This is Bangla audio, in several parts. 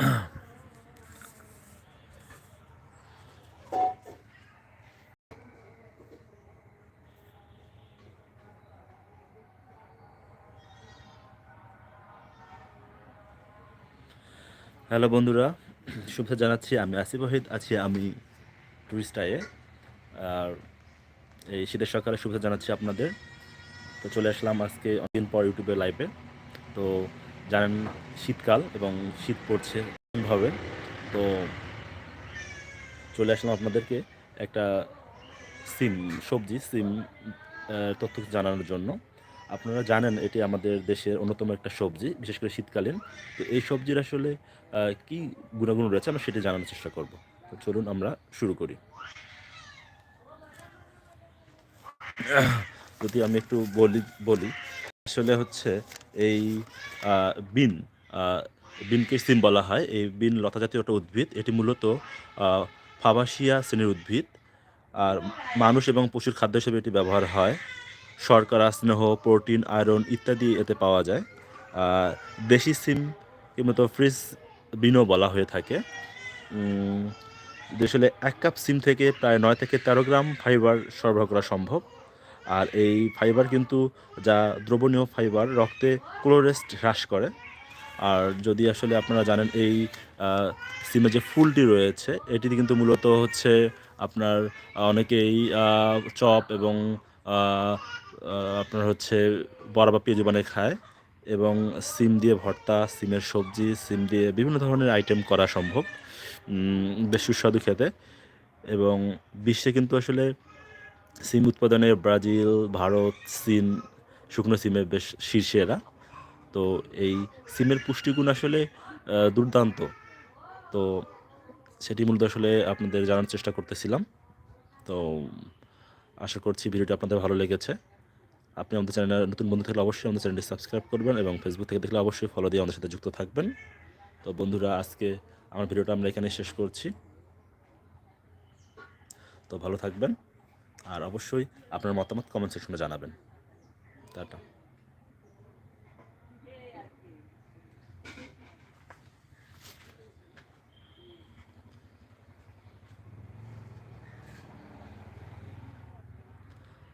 হ্যালো বন্ধুরা, শুভেচ্ছা জানাচ্ছি। আমি আসিফ ওহিদ আছি আমি টুরিস্ট আয়ে আর এই শীতের সকালে শুভেচ্ছা জানাচ্ছি আপনাদের। তো চলে আসলাম আজকে অনেকদিন পর ইউটিউবে লাইভে তো জানেন, শীতকাল এবং শীত পড়ছে ভাবে। তো চলে আসলাম আপনাদেরকে একটা সিম, সবজি, সিম তথ্য জানানোর জন্য। আপনারা জানেন এটি আমাদের দেশের অন্যতম একটা সবজি, বিশেষ করে শীতকালীন। তো এই সবজির আসলে কি গুণাগুণ রয়েছে আমরা সেটা জানানোর চেষ্টা করব। তো চলুন আমরা শুরু করি। যদি আমি একটু বলি বলি, আসলে হচ্ছে এই বিন বিনকে সিম বলা হয়। এই বিন লতা জাতীয় একটা উদ্ভিদ। এটি মূলত ফাবাসিয়া শ্রেণির উদ্ভিদ। আর মানুষ এবং পশুর খাদ্য হিসেবে এটি ব্যবহার হয়। শর্করা, স্নেহ, প্রোটিন, আয়রন ইত্যাদি এতে পাওয়া যায়। দেশি সিম মূলত ফ্রিজ বিনও বলা হয়ে থাকে। আসলে এক কাপ সিম থেকে প্রায় নয় থেকে তেরো গ্রাম ফাইবার সরবরাহ করা সম্ভব। আর এই ফাইবার কিন্তু, যা দ্রবণীয় ফাইবার, রক্তে ক্লোরেস্ট হ্রাস করে। আর যদি আসলে আপনারা জানেন এই সিমে যে ফুলটি রয়েছে, এটিতে কিন্তু মূলত হচ্ছে আপনার অনেকেই চপ এবং আপনার হচ্ছে বড়া বা পেঁয়াজি বানিয়ে খায় এবং সিম দিয়ে ভর্তা, সিমের সবজি, সিম দিয়ে বিভিন্ন ধরনের আইটেম করা সম্ভব বেশ সুস্বাদু খেতে এবং বিশ্বে কিন্তু আসলে সিম উৎপাদনে ব্রাজিল, ভারত, চীন, শুকনো সিমে বেশ শীর্ষে এরা। তো এই সিমের পুষ্টিগুণ আসলে দুর্দান্ত। তো সেটি মূলত আসলে আপনাদের জানার চেষ্টা করতেছিলাম। তো আশা করছি ভিডিওটি আপনাদের ভালো লেগেছে। আপনি আমাদের চ্যানেলে নতুন বন্ধু থাকলে অবশ্যই আমাদের চ্যানেলটি সাবস্ক্রাইব করবেন এবং ফেসবুক থেকে দেখলে অবশ্যই ফলো দিয়ে আমাদের সাথে যুক্ত থাকবেন। তো বন্ধুরা, আজকে আমার ভিডিওটা আমরা এখানে শেষ করছি। তো ভালো থাকবেন। আর অবশ্যই আপনার মতামত কমেন্ট সেকশনে জানাবেন। টাটা।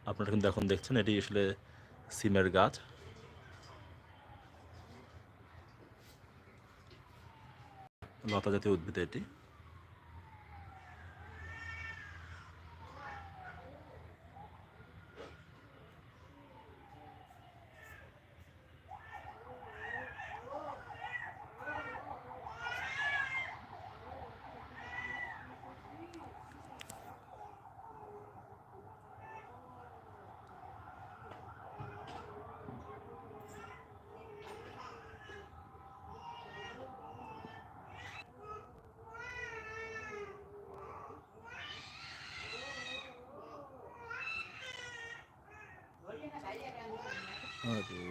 আপনারা কিন্তু এখন দেখছেন এটি আসলে সিমের গাছ। লতা জাতীয় উদ্ভিদ এটি। আরে